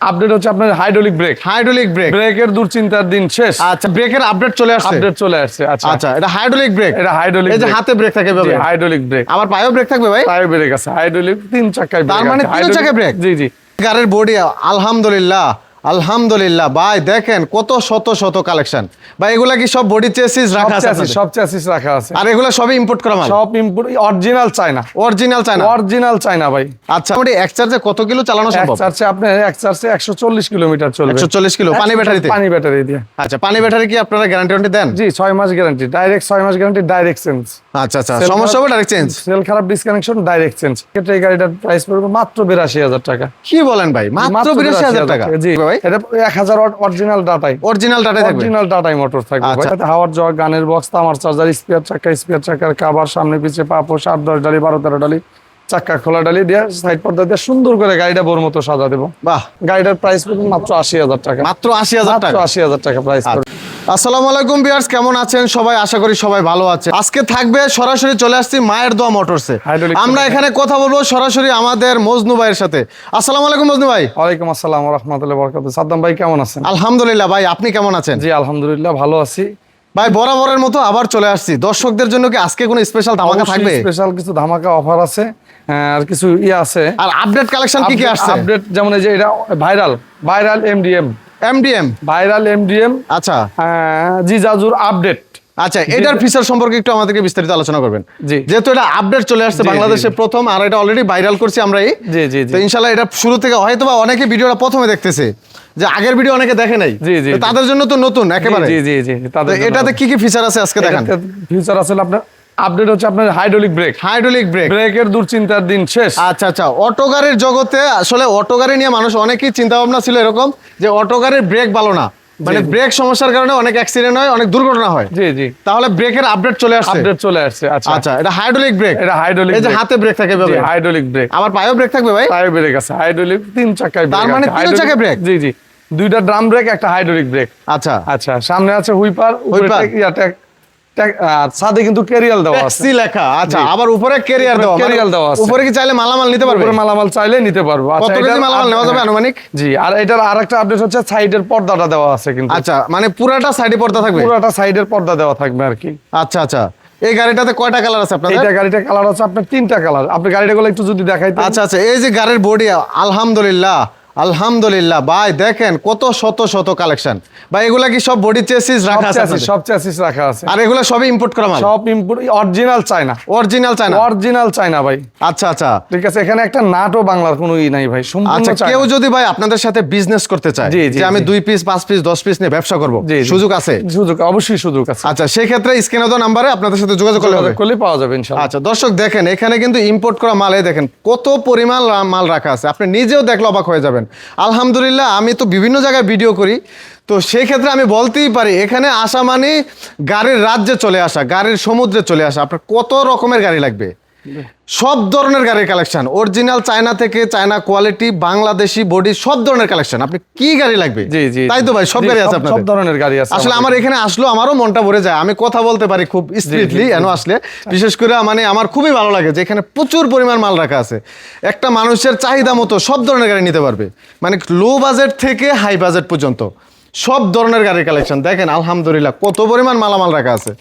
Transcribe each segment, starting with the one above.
Update হচ্ছে আপনার hydraulic break hydraulic break ব্রেকের দুশ্চিন্তার দিন শেষ। আচ্ছা ব্রেকের আপডেট চলে আসছে? আপডেট চলে আসছে আচ্ছা। আচ্ছা এটা হাইড্রোলিক ব্রেক এটা হাইড্রোলিক এই যে হাতে ব্রেক থাকে ভাই হাইড্রোলিক ব্রেক আমার পায়েও ব্রেক থাকবে ভাই? পায়ে ব্রেক আছে হাইড্রোলিক তিন চাকায় তার মানে। তিন চাকায় ব্রেক জি জি। গাড়ির বডি আলহামদুলিল্লাহ। আলহামদুলিল্লাহ ভাই দেখেন কত শত শত কালেকশন ভাই এগুলা কি সব বডি চেসিস রাখা আছে সব চ্যাসিস রাখা আছে। আর এগুলা সবই ইম্পোর্ট করা মাল? সব import original China. Original China? Original China ভাই। আচ্ছা মোটামুটি এক চার্জে কত কিলো চালানো এক চার্জে আপনার এক চার্জে একশো চল্লিশ কিলোমিটার চলবে। 140 কিলো, পানি ব্যাটারিতে? পানি ব্যাটারি দিয়ে। আচ্ছা পানি ব্যাটারি কি আপনারা গ্যারান্টি ওয়ারেন্টি দেন? জি ছয় মাস গ্যারান্টি ডাইরেক্ট ছয় মাস গ্যারান্টি ডাইরেক্ট চেঞ্জ আচ্ছা আচ্ছা সমস্যা হবে ডাইরেক্ট চেঞ্জ সেল খারাপ ডিসকানেকশন ডাইরেক্ট চেঞ্জ ক্ষেত্রে এই গাড়িটার প্রাইস পড়বে মাত্র বিরাশি হাজার টাকা। কি বলেন ভাই? মাত্র বিরাশি হাজার টাকা জি। ভাই? এটা এক হাজার অরিজিনাল ডাটাই অরিজিনাল টাটাই থাকবে? অরিজিনাল ডাটাই মোটর থাকবে ভাই। আচ্ছা। হাওয়ার জগ গানের বক্স আমার চার্জার স্পিয়ার চাকা স্পিয়ার চাকার কাবার সামনে পিছে পাপো সাত দশ ডালি বারো তেরো ডালি চাক্কা খোলা ডালি দিয়ে সাইড পর্দা দিয়ে সুন্দর করে গাড়িটা বোর মতো সাজা দেবো। বাহ। গাড়িটার প্রাইস মাত্র আশি হাজার টাকা। মাত্র আশি হাজার টাকা। আশি হাজার টাকা প্রাইস পড়বে। আসসালামু আলাইকুম বিয়ার্স কেমন আছেন? সবাই আশা করি সবাই ভালো আছে আজকে থাকবে সরাসরি চলে আসছি মায়ের দোয়া মোটরসে। আমরা এখানে কথা বলব সরাসরি আমাদের মজনু ভাইয়ের সাথে। আসসালামু আলাইকুম মজনু ভাই। ওয়ালাইকুম আসসালাম রহমতুল্লাহ বরকাত সাদ্দাম ভাই কেমন আছেন? আলহামদুলিল্লাহ ভাই আপনি কেমন আছেন? জি আলহামদুলিল্লাহ ভালো আছি। ভাই বরাবরের মতো আবার চলে আসছি। দর্শকদের জন্য কি আজকে কোনো স্পেশাল ধামাকা থাকবে? স্পেশাল কিছু ধামাকা অফার আছে। হ্যাঁ, আর কিছু ইয়ে আছে। আর আপডেট কালেকশন কি কি আসছে? আপডেট যেমন এই যে এটা viral viral MDM MDM viral MDM আচ্ছা। জিজাজুর আপডেট। আচ্ছা এটার ফিচার সম্পর্কে একটু আমাদেরকে বিস্তারিত আলোচনা করবেন। জি। যেহেতু এটা আপডেট চলে আসছে জি, জি, বাংলাদেশে প্রথম আর এটা অলরেডি ভাইরাল করছি আমরা এই। জি জি জি। তো ইনশাল্লাহ এটা শুরু থেকে হয়তো বা অনেকে ভিডিওটা প্রথমে দেখতেছে যে আগের ভিডিও অনেকে দেখে নাই। জি, জি, তাদের জন্য তো নতুন একেবারে। জি জি জি তাদের এটাতে কি কি ফিচার আছে আজকে দেখান। ফিচার আছে আপনার আপডেট হচ্ছে আপনার হাইড্রোলিক ব্রেক হাইড্রোলিক ব্রেক ব্রেকের দুশ্চিন্তার দিন শেষ। আচ্ছা আচ্ছা অটো গাড়ির জগতে আসলে অটো গাড়ি নিয়ে মানুষ অনেকেই চিন্তা ভাবনা ছিল এরকম যে অটো গাড়ির ব্রেক ভালো না। মানে ব্রেক সমস্যার কারণে অনেক অ্যাক্সিডেন্ট হয় অনেক দুর্ঘটনা হয়। জি জি। তাহলে ব্রেকের আপডেট চলে আসছে। আপডেট চলে আসছে আচ্ছা। আচ্ছা এটা হাইড্রোলিক ব্রেক এটা হাইড্রোলিক এই যে হাতে ব্রেক থাকে এভাবে। হাইড্রোলিক ব্রেক আমার পায়েও ব্রেক থাকবে ভাই। টায়ার ব্রেক আছে হাইড্রোলিক তিন চাকায় তার মানে। তিন চাকায় brake? জি জি। দুইটা ড্রাম ব্রেক একটা হাইড্রোলিক ব্রেক আচ্ছা। আচ্ছা সামনে আছে হুইপার হুইপার। আর সাথে কিন্তু ক্যারিয়াল দেওয়া আছে। লেখা আচ্ছা আবার উপরে ক্যারিয়ার দেওয়া মানে carrier দেওয়া আছে। উপরে কি চাইলে মালামাল নিতে পারবে? উপরে মালামাল চাইলে নিতে পারব। আচ্ছা, মালামাল নেওয়া যাবে আনুমানিক? জি আর এটার আরেকটা আপডেট হচ্ছে সাইডের পর্দাটা দেওয়া আছে কিন্তু। আচ্ছা মানে পুরাটা সাইডে পর্দা থাকবে? পুরোটা সাইডের পর্দা দেওয়া থাকবে আর কি। আচ্ছা আচ্ছা। এই গাড়িটাতে কয়টা কালার আছে আপনাদের? এইটা গাড়িটা কালার আছে আপনার তিনটা কালার আপনি গাড়িটাগুলো একটু যদি দেখাইতেন আচ্ছা আচ্ছা এই যে গাড়ির বডি আলহামদুলিল্লাহ। আলহামদুলিল্লাহ। ভাই দেখেন কত শত শত কালেকশন ভাই এগুলা কি সব বডি চেসিস রাখা আছে সব চ্যাসিস রাখা আছে। আর এগুলা সবই ইম্পোর্ট করা মাল? সব import original China. Original China? Original China ভাই। আচ্ছা আচ্ছা। ঠিক আছে এখানে একটা নাটও বাংলার কোনো ই নাই ভাই। সম্পূর্ণ আচ্ছা কেউ যদি ভাই আপনাদের সাথে বিজনেস করতে চায় যে আমি দুই পিস পাঁচ পিস দশ পিস নিয়ে ব্যবসা করব। সুযোগ আছে? সুযোগ অবশ্যই সুযোগ আছে। আচ্ছা সেক্ষেত্রে স্ক্রিনে দেওয়া নাম্বারে আপনাদের সাথে যোগাযোগ করলে হবে। করলে পাওয়া যাবে ইনশাআল্লাহ। আচ্ছা দর্শক দেখেন এখানে কিন্তু ইম্পোর্ট করা মালে দেখেন কত পরিমাণ মাল রাখা আছে। আপনি নিজেও দেখলে অবাক হয়ে যাবেন। আলহামদুলিল্লাহ, আমি তো বিভিন্ন জায়গায় ভিডিও করি। তো সেই ক্ষেত্রে আমি বলতেই পারি, এখানে আসা মানে গাড়ির রাজ্যে চলে আসা, গাড়ির সমুদ্রে চলে আসা। আপনার কত রকমের গাড়ি লাগবে? সব ধরনের গাড়ির কালেকশন অরিজিনাল চায়না থেকে চায়না কোয়ালিটি বাংলাদেশি বডি সব ধরনের কালেকশন আপনি কি গাড়ি লাগবে? জি জি তাই তো ভাই সব গাড়ি আছে আপনাদের সব ধরনের গাড়ি আছে আসলে আমার এখানে আসলো আমারও মনটা ভরে যায়। আমি কথা বলতে পারি খুব স্পিডলি এন আসলে। বিশেষ করে মানে আমার খুবই ভালো লাগে যে এখানে প্রচুর পরিমাণ মাল রাখা আছে। একটা মানুষের চাহিদা মতো সব ধরনের গাড়ি নিতে পারবে। মানে লো বাজেট থেকে হাই বাজেট পর্যন্ত। সব ধরনের গাড়ির কালেকশন দেখেন আলহামদুলিল্লাহ কত পরিমাণ মালামাল রাখা আছে।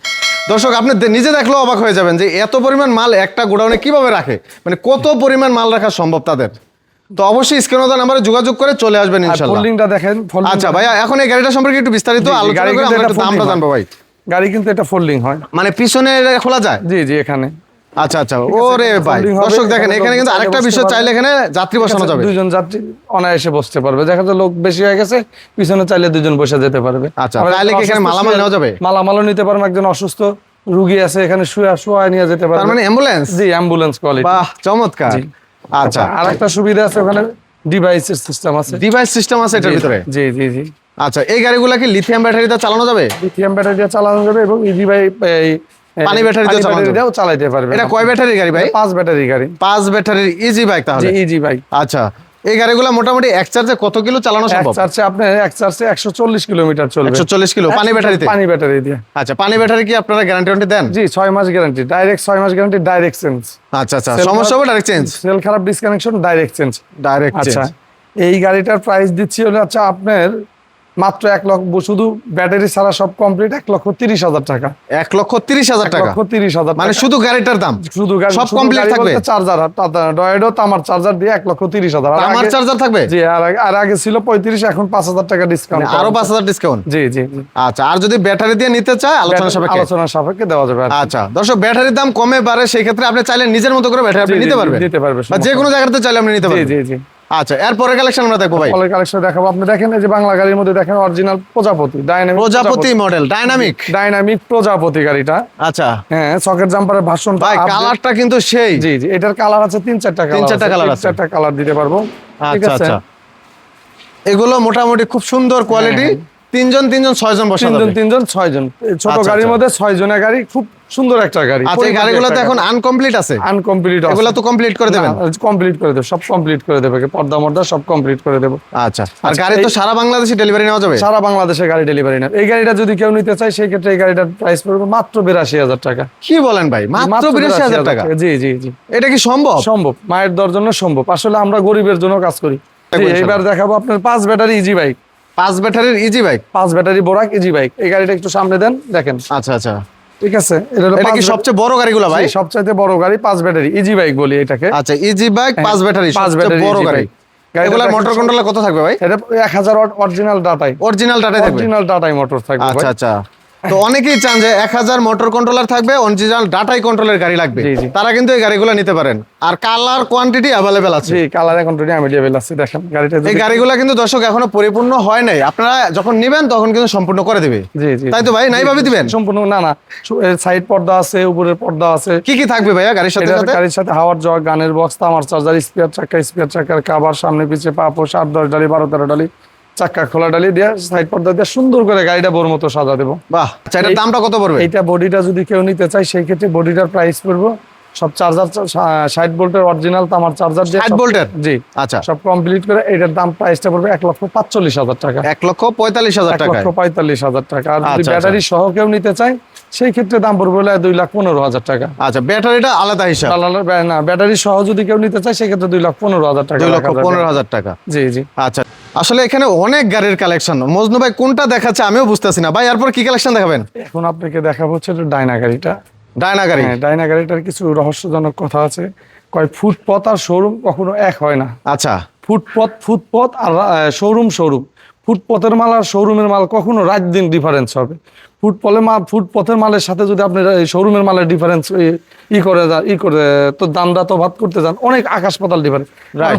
দর্শক আপনি নিজে দেখলেও অবাক হয়ে যাবেন যে এত পরিমাণ মাল একটা গোডাউনে কীভাবে রাখে? মানে কত পরিমাণ মাল রাখা সম্ভব তাদের? তো অবশ্যই স্ক্রিনোদার নাম্বারে যোগাযোগ করে চলে আসবেন ইনশাআল্লাহ ফোল্ডিংটা দেখেন আচ্ছা ভাইয়া এখন এই গাড়িটা সম্পর্কে একটু বিস্তারিত আলোচনা করে আমরা একটু দামটা জানব ভাই। গাড়ি কিন্তু এটা ফোল্ডিং হয়। মানে পিছনে এটা খোলা যায়? জি জি এখানে। আচ্ছা আচ্ছা। ওরে ভাই। দর্শক দেখেন এখানে কিন্তু আরেকটা বিষয় চাইলে এখানে যাত্রী বসানো যাবে। দুইজন যাত্রী অনায়াসে বসতে পারবে। দেখা যায় লোক বেশি হয়ে গেছে পিছনে চাইলে দুজন বসে যেতে পারবে। আচ্ছা, কি এখানে মালামাল নেওয়া যাবে? মালামালও নিতে পারবে একজন অসুস্থ রুগী আছে এখানে শুয়ে শুয়ে নিয়ে যেতে পারবে। তার মানে অ্যাম্বুলেন্স জি অ্যাম্বুলেন্স কোয়ালিটি বাহ চমৎকার। আচ্ছা। আর একটা সুবিধা আছে ওখানে ডিভাইসের সিস্টেম আছে। ডিভাইস সিস্টেম আছে এটার ভিতরে? জি জি জি। আচ্ছা এই গাড়িগুলো কি লিথিয়াম ব্যাটারিতে চালানো যাবে? লিথিয়াম ব্যাটারি দিয়ে চালানো যাবে এবং ইজি বাই পানি ব্যাটারি দিয়ে চালানো। দিয়েও পারবে এটা কয় ব্যাটারির গাড়ি ভাই? পাঁচ ব্যাটারি গাড়ি। পাঁচ ব্যাটারির ইজি বাইক তাহলে। ইজি বাইক আচ্ছা এই গাড়িগুলো মোটামুটি এক চার্জে কত কিলো চালানো এক সম্ভব? চার্জে আপনার এক চার্জে একশো চল্লিশ কিলোমিটার চলবে। একশো চল্লিশ কিলো পানি ব্যাটারিতে? পানি ব্যাটারি দিয়ে। আচ্ছা পানি ব্যাটারি কি আপনারা গ্যারান্টি ওয়ারেন্টি দেন? জি ছয় মাস গ্যারান্টি ডাইরেক্ট ছয় মাস গ্যারান্টি ডাইরেক্ট চেঞ্জ আচ্ছা আচ্ছা সমস্যা হবে ডাইরেক্ট চেঞ্জ সেল খারাপ ডিসকানেকশন ডাইরেক্ট চেঞ্জ ডাইরেক্ট আচ্ছা এই গাড়িটার প্রাইস দিচ্ছি হলে আচ্ছা আপনার মাত্র এক লক্ষ শুধু ব্যাটারি ছাড়া সব কমপ্লিট এক লক্ষ তিরিশ হাজার টাকা। এক লক্ষ তিরিশ হাজার টাকা। লক্ষ তিরিশ হাজার মানে শুধু গাড়িটার দাম? শুধু গাড়ি সব গাড়ি থাকবে? চার্জার ডয়েডো তামার চার্জার দিয়ে এক লক্ষ তিরিশ হাজার। আমার চার্জার থাকবে? জি আর আগে- আর আগে ছিল পঁয়ত্রিশ এখন পাঁচ হাজার টাকা ডিসকাউন্ট মানে আরও পাঁচ হাজার ডিসকাউন্ট জি জি। আচ্ছা আর যদি ব্যাটারি দিয়ে নিতে চায় আলোচনা সাপেক্ষে? আলোচনা সাপেক্ষে দেওয়া যাবে আচ্ছা দর্শক ব্যাটারির দাম কমে বাড়ে সেই ক্ষেত্রে আপনি চাইলে নিজের মতো করে ব্যাটারি আপনি নিতে পারবেন। নিতে পারবে, বা যে কোনো জায়গাতে চাইলে আপনি নিতে পারবেন জি পারবেন। জি জি। আচ্ছা এরপরে কালেকশন আমরা দেখব ভাই। ফলের কালেকশন দেখাবো। আপনি দেখেন এই যে বাংলা গাড়ির মধ্যে দেখেন original Projapoti dynamic Projapoti model dynamic dynamic Projapoti গাড়িটা। আচ্ছা। হ্যাঁ সকেট জাম্পারের ভাষণ ভাই কালারটা কিন্তু সেই। জি জি এটার কালার আছে তিন চারটা কালার চারটা colour আছে। চারটা কালার দিতে পারব। ঠিক আচ্ছা আছে? আচ্ছা। এগুলো মোটামুটি খুব সুন্দর কোয়ালিটি তিনজন তিনজন ছয়জন বসা তিনজন তিনজন ছয়জন। ছোট আচ্ছা, গাড়ির। মধ্যে ছয় জনের গাড়ি খুব সুন্দর একটা গাড়ি আচ্ছা এই গাড়িগুলো তো এখন আনকমপ্লিট আছে? আনকমপ্লিট এগুলো তো কমপ্লিট করে দেবেন? কমপ্লিট করে দেবো সব কমপ্লিট করে দেবে পর্দা মর্দা সব কমপ্লিট করে দেবো। আচ্ছা আর আচ্ছা, গাড়ি তো সারা বাংলাদেশে ডেলিভারি নেওয়া যাবে? সারা বাংলাদেশে গাড়ি ডেলিভারি না এই গাড়িটা যদি কেউ নিতে চায় সেই ক্ষেত্রে এই গাড়িটার প্রাইস পড়বে মাত্র বিরাশি হাজার টাকা। কি বলেন ভাই? মাত্র বিরাশি হাজার টাকা। জি জি জি। এটা কি সম্ভব? সম্ভব। মায়ের দর জন্য সম্ভব। আসলে আমরা গরিবের জন্য কাজ করি। এইবার দেখাবো আপনার পাঁচ ব্যাটারি ইজি বাইক পাঁচ ব্যাটারির ইজি বাইক পাঁচ ব্যাটারি বোরাক ইজি বাইক এই গাড়িটা একটু সামনে দেন দেখেন। আচ্ছা আচ্ছা। ঠিক আছে এটা কি সবচেয়ে বড় গাড়িগুলো ভাই? জি, সবচাইতে বড় গাড়ি পাঁচ ব্যাটারি ইজি বাইক বলি এটাকে। আচ্ছা ইজি বাইক পাঁচ ব্যাটারি পাঁচ ব্যাটারি বড় গাড়ি। এগুলোর মোটর কন্ট্রোলার কত থাকবে ভাই? এটা এক হাজার অরিজিনাল ডাটাই অরিজিনাল টাটাই থাকবে? অরিজিনাল ডাটাই মোটর থাকবে আচ্ছা আচ্ছা। তো অনেকেই চান যে এক হাজার মোটর কন্ট্রোলার থাকবে অরিজিনাল ডাটাই কন্ট্রোলের গাড়ি লাগবে। তারা কিন্তু এই গাড়িগুলো নিতে পারেন। আর কালার কোয়ান্টিটি অ্যাভেলেবেল আছে। জি কালার রেডি অ্যাভেলেবেল আছে দেখেন গাড়িটা এই গাড়িগুলো কিন্তু দর্শক এখনও পরিপূর্ণ হয় নাই। আপনারা যখন নেবেন তখন কিন্তু সম্পূর্ণ করে দিবে। জি জি তাই তো ভাই? নাই ভাবে দিবেন? সম্পূর্ণ না না। সাইড পর্দা আছে উপরের পর্দা আছে। কি কি থাকবে ভাইয়া গাড়ির সাথে সাথে? গাড়ির সাথে হাওয়ার জগ গানের বক্স তামার চার্জার স্পিয়ার চাকা স্পিয়ার চাকার কাবার সামনে পিছে পাপোশ আট দশ ডালি বারো তেরো ডালি। চাক্কা খোলা ডালি দিয়ে সাইড পর্দা দিয়ে সুন্দর করে গাড়িটা বোর মতো সাজা দেবো। বাহ আচ্ছা এটার দামটা কত পড়বে? এইটা বডিটা যদি কেউ নিতে চায় সেই ক্ষেত্রে বডিটার প্রাইস পড়ব। সব চার্জার ষাট ভোল্টের অরিজিনাল তামার চার্জার দিয়ে 60 সব- ভোল্টের? জি। আচ্ছা। সব কমপ্লিট করে এটার দাম প্রাইসটা পড়বে এক লক্ষ পাঁচচল্লিশ হাজার টাকা। এক লক্ষ পঁয়তাল্লিশ হাজার টাকা লক্ষ পঁয়তাল্লিশ হাজার টাকা। আর যদি আচ্ছা, ব্যাটারি সহ কেউ নিতে চায় সেই ক্ষেত্রে দাম পড়বে হলে দুই লাখ পনেরো হাজার টাকা। আচ্ছা ব্যাটারিটা আলাদা হিসাব? না ব্যাটারি সহ যদি কেউ নিতে চায় সেক্ষেত্রে দুই লাখ পনেরো হাজার টাকা। দুই লক্ষ। পনেরো হাজার টাকা। জি জি। আচ্ছা। আসলে এখানে অনেক গাড়ির কালেকশন মজনু ভাই কোনটা দেখাচ্ছে আমিও বুঝতেছি না। ভাই এরপর কি কালেকশন দেখাবেন? এখন আপনাকে দেখাবো হচ্ছে ডাইনা গাড়িটা। ডায়না গাড়ি? ডায়না ডাইনা গাড়িটার কিছু রহস্যজনক কথা আছে। কয় ফুটপথ আর শোরুম কখনো এক হয় না। আচ্ছা। ফুটপথ ফুটপথ আর শোরুম শোরুম। ফুটপথের মাল আর শোরুমের মাল কখনো রাত দিন ডিফারেন্স হবে। ফুটপথের মাল ফুটপথের মালের সাথে যদি আপনি শোরুমের মালের ডিফারেন্স ই করে যান ই করে তো দামটা তো ভাত করতে যান অনেক আকাশ পাতাল ডিফারেন্স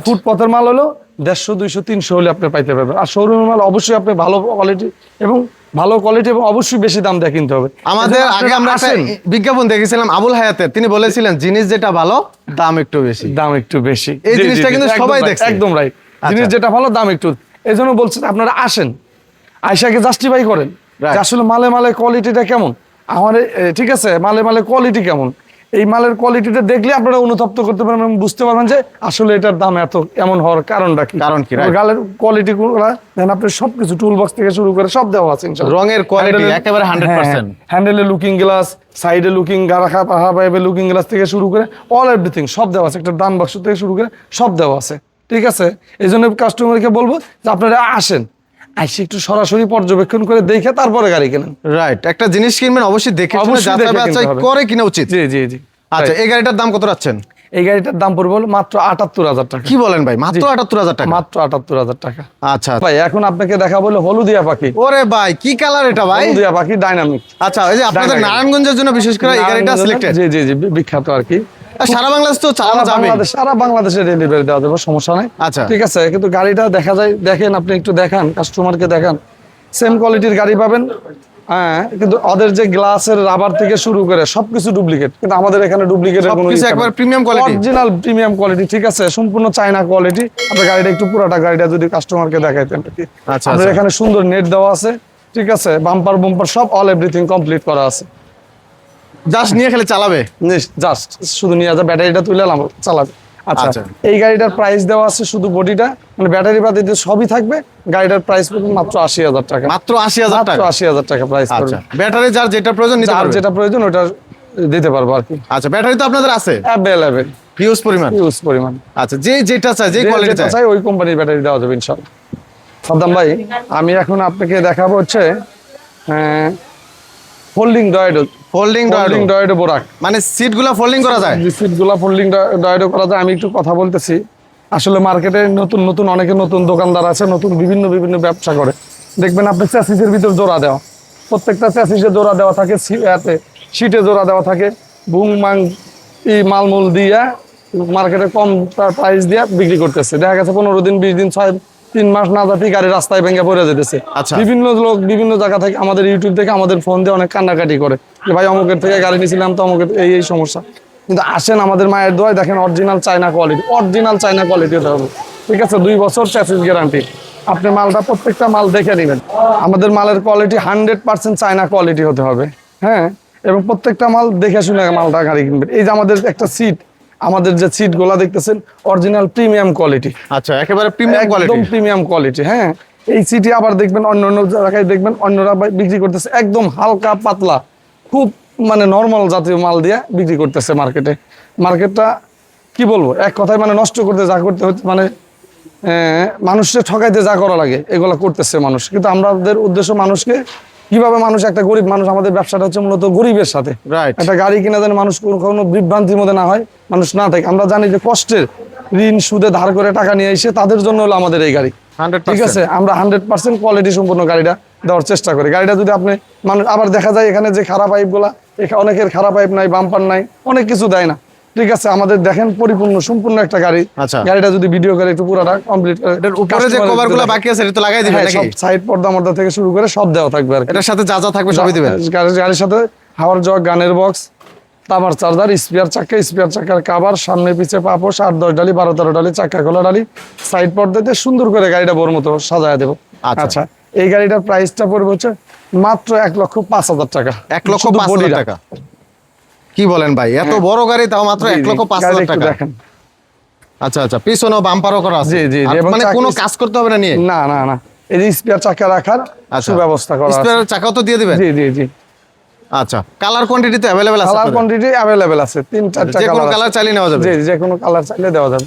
ফুটপথের মাল হলো দেড়শো দুইশো তিনশো হলে আপনি পাইতে পারবেন। আর শোরুমের মাল অবশ্যই আপনি ভালো কোয়ালিটি এবং ভালো কোয়ালিটি এবং অবশ্যই বেশি দাম দিয়ে কিনতে হবে। আমাদের আগে আমরা একটা বিজ্ঞাপন দেখেছিলাম আবুল হায়াতের তিনি বলেছিলেন জিনিস যেটা ভালো দাম একটু বেশি। দাম একটু বেশি। এই জিনিসটা কিন্তু সবাই দেখছে। একদম রাইট জিনিস আচ্ছা। যেটা ভালো দাম একটু এই জন্য বলছি আপনারা আসেন। আয়সাকে জাস্টিফাই করেন যে আসলে মালে মালে কোয়ালিটিটা কেমন। আমার ঠিক আছে মালে মালে কোয়ালিটি কেমন। এই মালের কোয়ালিটিটা দেখলে আপনারা অনুতপ্ত করতে পারবেন এবং বুঝতে পারবেন যে আসলে এটার দাম এত এমন হওয়ার কারণটা কি। কারণ কি. গালের কোয়ালিটি দেন আপনি সবকিছু টুল বক্স থেকে শুরু করে সব দেওয়া আছে রঙের কোয়ালিটি একেবারে 100% হ্যাঁ, হ্যান্ডেলে লুকিং গ্লাস সাইডে লুকিং গারাখা পাহা পাইবে লুকিং গ্লাস থেকে শুরু করে অল এভরিথিং সব দেওয়া আছে। একটা দান বাক্স থেকে শুরু করে সব দেওয়া আছে। ঠিক আছে? এই জন্য কাস্টমারকে বলব যে আপনারা আসেন। আইসি একটু সরাসরি পর্যবেক্ষণ করে দেখে তারপরে গাড়ি কেনেন। রাইট একটা জিনিস কিনবেন অবশ্যই দেখে অবশ্যই। করে কিনা উচিত। জি জি জি। আচ্ছা এই গাড়িটার দাম কত রাখছেন? এই গাড়িটার দাম পড়বে হলো মাত্র আটাত্তর হাজার টাকা। কি বলেন ভাই? মাত্র আটাত্তর হাজার টাকা? মাত্র আটাত্তর হাজার টাকা। আচ্ছা ভাই এখন আপনাকে দেখা বলে হলুদিয়া পাখি। ওরে ভাই কি কালার এটা ভাই? হলুদিয়া পাখি ডাইনামিক আচ্ছা এই যে আপনাদের নারায়ণগঞ্জের জন্য বিশেষ করে এই গাড়িটা সিলেক্টেড জি জি জি বিখ্যাত আর কি। সারা বাংলাদেশ তো চালানো যাবে সারা বাংলাদেশে ডেলিভারি দেওয়া যাবে সমস্যা নাই। আচ্ছা। ঠিক আছে কিন্তু গাড়িটা দেখা যায় দেখেন আপনি একটু দেখান কাস্টমারকে দেখান। সেম কোয়ালিটির গাড়ি পাবেন। হ্যাঁ কিন্তু ওদের যে গ্লাসের রাবার থেকে শুরু করে সবকিছু ডুপ্লিকেট কিন্তু আমাদের এখানে ডুপ্লিকেটের কোনো সবকিছু একবার premium quality। Original premium quality ঠিক আছে? সম্পূর্ণ চায়না কোয়ালিটি আপনার গাড়িটা একটু পুরাটা গাড়িটা যদি কাস্টমারকে দেখাইতেন। আচ্ছা, আমাদের আচ্ছা। এখানে সুন্দর নেট দেওয়া আছে ঠিক আছে? বাম্পার বাম্পার সব অল এভরিথিং কমপ্লিট করা আছে। জাস্ট নিয়ে খেলে চালাবে? জাস্ট শুধু নিয়ে যা ব্যাটারিটা তুলে চালাবে। আচ্ছা আচ্ছা। এই গাড়িটার প্রাইস দেওয়া আছে শুধু বডিটা মানে ব্যাটারি বাদে দিয়ে সবই থাকবে গাড়িটার প্রাইস পড়বে মাত্র আশি হাজার টাকা। মাত্র আশি হাজার টাকা? আশি হাজার টাকা প্রাইস আচ্ছা ব্যাটারি যার যেটা প্রয়োজন যার যেটা প্রয়োজন ওটা দিতে পারব আর কি। আচ্ছা ব্যাটারি তো আপনাদের আছে? অ্যাভেলেবেল হিউজ পরিমাণ? ইউজ পরিমাণ। আচ্ছা যে যেটা চাই যে কোয়ালিটি চাই ওই কোম্পানির ব্যাটারি দেওয়া যাবে ইনশাল্লাহ। সাদ্দাম ভাই আমি এখন আপনাকে দেখাবো হচ্ছে ফোল্ডিং ডয়েডো ফোল্ডিং ফোল্ডিং ডয়েডো বোরাক মানে সিটগুলো ফোল্ডিং করা যায়? সিটগুলো ফোল্ডিং ডয়েডো করা যায়। আমি একটু কথা বলতেছি। আসলে মার্কেটে নতুন নতুন অনেকে নতুন দোকানদার আছে নতুন বিভিন্ন বিভিন্ন ব্যবসা করে। দেখবেন আপনি চ্যাসিসের ভিতর জোড়া দেওয়া। প্রত্যেকটা চ্যাসিসে জোড়া দেওয়া থাকে সিয়াতে সিটে জোড়া দেওয়া থাকে। বুং মাং এই মালমূল দিয়ে মার্কেটে কম প্রাইস দিয়ে বিক্রি করতেছে। দেখা গেছে পনেরো দিন বিশ দিন ছয় তিন মাস না যাতে গাড়ি রাস্তায় ভেঙে পড়ে যেতেছে। আচ্ছা। বিভিন্ন লোক বিভিন্ন জায়গা থেকে আমাদের ইউটিউব থেকে আমাদের ফোন দিয়ে অনেক কান্নাকাটি করে যে ভাই অমুকের থেকে গাড়ি নিয়েছিলাম তো অমুকের এই এই সমস্যা। কিন্তু আসেন আমাদের মায়ের দোয়ায় দেখেন original China quality original China quality হতে হবে। ঠিক আছে দুই বছর চ্যাসিস গ্যারান্টি আপনি মালটা প্রত্যেকটা মাল দেখে নেবেন। আমাদের মালের quality hundred percent China quality হতে হবে। হ্যাঁ? এবং প্রত্যেকটা মাল দেখে শুনে মালটা গাড়ি কিনবেন। এই যে আমাদের একটা সিট আমাদের যে সিটগুলা দেখতেছেন অরিজিনাল প্রিমিয়াম কোয়ালিটি আচ্ছা একেবারে প্রিমিয়াম কোয়ালিটি একদম প্রিমিয়াম কোয়ালিটি হ্যাঁ। এই সিটি আবার দেখবেন অন্য অন্য জায়গায় দেখবেন অন্যরা বিক্রি করতেছে একদম হালকা পাতলা খুব মানে নর্মাল জাতীয় মাল দিয়ে বিক্রি করতেছে মার্কেটে মার্কেটটা কি বলব এক কথায় মানে নষ্ট করতে যা করতে হচ্ছে মানে আহ, মানুষকে ঠকাইতে যা করা লাগে এগুলা করতেছে মানুষ। কিন্তু আমাদের উদ্দেশ্য মানুষকে কীভাবে মানুষ একটা গরিব মানুষ আমাদের ব্যবসাটা হচ্ছে মূলত গরিবের সাথে। একটা গাড়ি কিনা যেন মানুষ কোনো বিভ্রান্তির মধ্যে না হয় মানুষ না থাকে। আমরা জানি যে কষ্টের ঋণ সুদে ধার করে টাকা নিয়ে এসে তাদের জন্য হলো আমাদের এই গাড়ি। ঠিক আছে? আমরা হান্ড্রেড পার্সেন্ট কোয়ালিটি সম্পূর্ণ গাড়িটা দেওয়ার চেষ্টা করি। গাড়িটা যদি আপনি মানুষ আবার দেখা যায় এখানে যে খারাপ পাইপগুলা এখানে অনেকের খারাপ পাইপ নাই বাম্পার নাই অনেক কিছু দেয় না। ঠিক আছে আমাদের দেখেন পরিপূর্ণ সম্পূর্ণ একটা গাড়ি আচ্ছা। গাড়িটা যদি ভিডিও করে একটু পুরোটা কমপ্লিট করে এটার উপরে যে কভারগুলো বাকি আছে এটা তো লাগাই দিবেন হ্যাঁ, নাকি সব সাইড পর্দা মর্দা থেকে শুরু করে সব দেওয়া থাকবে আর। এটার সাথে যা যা থাকবে সবই দিবেন গাড়ির সাথে হাওয়ার জগ গানের বক্স তামার চার্জার স্পিয়ার চাকা স্পিয়ার চাকার কাবার সামনে পিছে পাপোশ আট দশ ডালি বারো তেরো ডালি চাকা খোলা ডালি সাইড পর্দাতে সুন্দর করে গাড়িটা বড় মতো সাজায় দেবো আচ্ছা। আচ্ছা এই গাড়িটার প্রাইসটা পড়বে হচ্ছে মাত্র এক লক্ষ পাঁচ হাজার টাকা এক লক্ষ bodyটা। টাকা কি বলেন ভাই? এত বড় গাড়ি তাও মাত্র হ্যাঁ। এক লক্ষ পাঁচ হাজার টাকা। দেখেন। আচ্ছা আচ্ছা পিছনেও বাম্পারও করা আছে। জি, জি, মানে কোনো কাজ করতে হবে না নিয়ে? না না না। এই যে স্পেয়ার চাকা রাখার আচ্ছা। সুব্যবস্থা করা আছে। স্পেয়ার চাকাও তো দিয়ে দিবেন? জি জি জি। আচ্ছা কালার কোয়ান্টিটিতে अवेलेबल আছে কালার কোয়ান্টিটি अवेलेबल আছে। তিন চারটা যে কোনো কালার চাইলে নেওয়া যাবে? জি যে কোনো কালার চাইলে দেওয়া যাবে।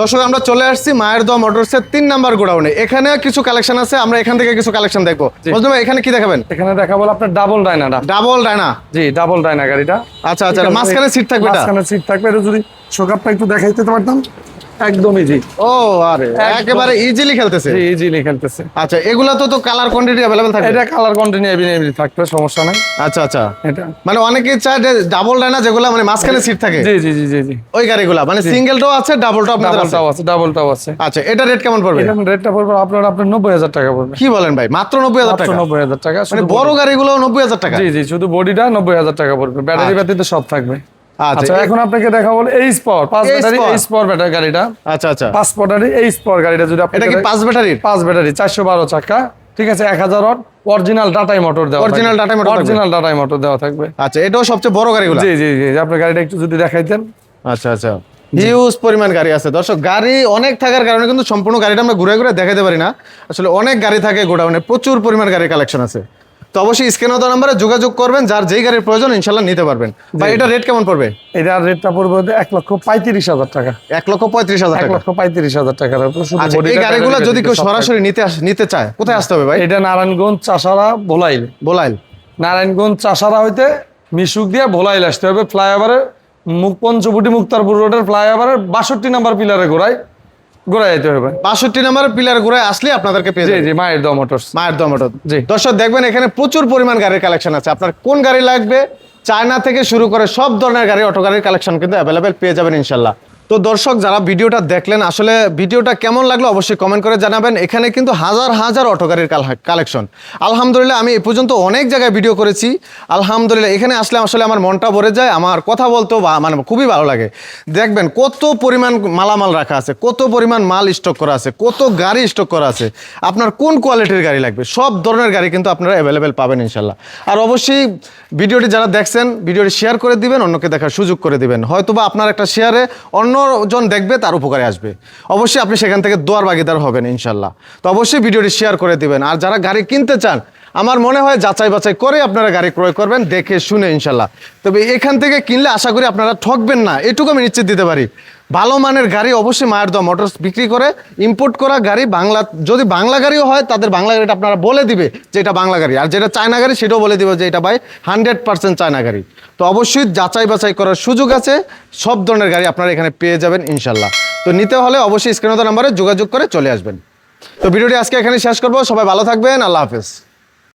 দর্শক আমরা চলে আসছি মায়ের দোয়া মোটরসের তিন নাম্বার গোডাউনে। এখানে কিছু কালেকশন আছে আমরা এখান থেকে কিছু কালেকশন দেখব। ভাই এখানে কি দেখাবেন? এখানে দেখা বলো আপনার ডাবল ডায়নাটা। Double Diana? জি ডাবল ডাইনা গাড়িটা। আচ্ছা আচ্ছা মাঝখানে সিট থাকবে মাঝখানে সিট থাকবে এটা যদি শোকাপটা একটু দেখাইতে পারতাম। একদমই জি। ও আরে একেবারে ইজিলি খেলতেছে। জি ইজিলি খেলতেছে। আচ্ছা এগুলা তো তো কালার কোয়ান্টিটি থাকবে? এটা কালার এভি থাকবে সমস্যা নাই। আচ্ছা আচ্ছা। এটা। মানে অনেকে চায় যে ডাবল ডায়না যেগুলা মানে মাঝখানে সিট থাকে। জি জি জি জি ওই গাড়িগুলা মানে সিঙ্গেলটাও আছে ডাবলটাও আপনাদের আছে? ডাবলটাও আছে ডাবলটাও আছে। আচ্ছা এটা রেট কেমন পড়বে? এটা রেটটা পড়বে আপনার আপনার নব্বই হাজার টাকা পড়বে। কি বলেন ভাই মাত্র নব্বই হাজার মাত্র টাকা? নব্বই হাজার টাকা মানে শুধু বড় গাড়িগুলো নব্বই হাজার টাকা? জি জি শুধু বডিটা নব্বই হাজার টাকা পড়বে ব্যাটারি ব্যতীত সব থাকবে। আচ্ছা আচ্ছা এখন আপনাকে দেখাবো এইচ পাওয়ার পাঁচ battery Power। H power battery গাড়িটা। আচ্ছা আচ্ছা। পাঁচ ব্যাটারি এইচ পাওয়ার গাড়িটা যদি আপনি এটা কি পাঁচ ব্যাটারির? পাঁচ ব্যাটারি চারশো বারো চাকা ঠিক আছে এক হাজার ওয়াট অরিজিনাল মোটর দেওয়া motor থাকবে। অরিজিনাল মোটর দেওয়া থাকবে। আচ্ছা এটাও সবচেয়ে বড় গাড়িগুলো? জি জি জি আপনার গাড়িটা একটু যদি দেখাইতেন আচ্ছা আচ্ছা। হিউজ পরিমাণ গাড়ি আছে। দর্শক গাড়ি অনেক থাকার কারণে কিন্তু সম্পূর্ণ গাড়িটা আমরা ঘুরে ঘুরে দেখাতে পারি না। আসলে অনেক গাড়ি থাকে গোডাউনে প্রচুর পরিমাণ গাড়ির কালেকশন আছে। তো অবশ্যই দেওয়া নাম্বারে যোগাযোগ করবেন যার যেই গাড়ির প্রয়োজন ইনশাল্লাহ নিতে পারবেন। ভাই এটা রেট কেমন পড়বে? এটার রেটটা পড়বে এক লক্ষ পঁয়ত্রিশ হাজার টাকা। এক লক্ষ পঁয়ত্রিশ হাজার এক টাকা। লক্ষ পঁয়ত্রিশ হাজার টাকার উপর আচ্ছা এই গাড়িগুলো যদি কেউ সরাসরি নিতে নিতে চায় কোথায় আসতে হবে ভাই? এটা নারায়ণগঞ্জ চাষারা বোলাইল বোলাইল নারায়ণগঞ্জ চাষারা হইতে মিশুক দিয়ে ভোলাইল আসতে হবে। ফ্লাইওভারের মুখ পঞ্চবটি মুক্তারপুর রোডের ফ্লাইওভারের বাষট্টি নাম্বার পিলারে ঘোরায়। ঘোরায় যেতে হবে বাষট্টি নাম্বার পিলার ঘুরে আসলে আপনাদেরকে পেয়ে জি জি মায়ের দম মোটরস মায়ের দমটো জি। দর্শক দেখবেন এখানে প্রচুর পরিমাণ গাড়ির কালেকশন আছে। আপনার কোন গাড়ি লাগবে চায়না থেকে শুরু করে সব ধরনের গাড়ি অটো গাড়ির কালেকশন কিন্তু অ্যাভেলেবেল পেয়ে যাবেন ইনশাল্লাহ তো দর্শক, যারা ভিডিওটা দেখলেন, আসলে ভিডিওটা কেমন লাগল অবশ্যই কমেন্ট করে জানাবেন। এখানে কিন্তু হাজার হাজার অটো গাড়ির কালেকশন আলহামদুলিল্লাহ, আমি এ পর্যন্ত অনেক জায়গায় ভিডিও করেছি। আলহামদুলিল্লাহ, এখানে আসলে আসলে আমার মনটা ভরে যায়, আমার কথা বলতেও মানে খুবই ভালো লাগে। দেখবেন, কত পরিমাণ মালামাল রাখা আছে, কত পরিমাণ মাল স্টক করা আছে, কত গাড়ি স্টক করা আছে। আপনার কোন কোয়ালিটির গাড়ি লাগবে? সব ধরনের গাড়ি কিন্তু আপনারা অ্যাভেলেবেল পাবেন ইনশাল্লাহ আর অবশ্যই ভিডিওটি যারা দেখছেন, ভিডিওটি শেয়ার করে দিবেন, অন্যকে দেখার সুযোগ করে দিবেন। হয়তোবা আপনার একটা শেয়ারে অন্যজন দেখবে, তার উপকারে আসবে। অবশ্যই আপনি সেখান থেকে দোয়ার বাগিদার হবেন, ইনশাল্লাহ। তো অবশ্যই ভিডিওটি শেয়ার করে দিবেন। আর যারা গাড়ি কিনতে চান, আমার মনে হয় যাচাই বাছাই করে আপনারা গাড়ি ক্রয় করবেন, দেখে শুনে, ইনশাল্লাহ। তবে এখান থেকে কিনলে আশা করি আপনারা ঠকবেন না, এটুকু আমি নিশ্চিত দিতে পারি। ভালো মানের গাড়ি অবশ্যই মায়ের মোটরস বিক্রি করে ইম্পোর্ট করা গাড়ি বাংলা, যদি বাংলা গাড়িও হয়, তাদের বাংলা গাড়িটা আপনারা বলে দিবে যে এটা বাংলা গাড়ি। আর যেটা চায়না গাড়ি, সেটাও বলে দিবে যে এটা ভাই হান্ড্রেড পার্সেন্ট চায়না গাড়ি। তো অবশ্যই যাচাই বাছাই করার সুযোগ আছে, সব ধরনের গাড়ি আপনারা এখানে পেয়ে যাবেন, ইনশাল্লাহ। তো নিতে হলে অবশ্যই স্ক্রিনত নাম্বারে যোগাযোগ করে চলে আসবেন। তো ভিডিওটি আজকে এখানে শেষ করব, সবাই ভালো থাকবেন, আল্লাহ হাফেজ।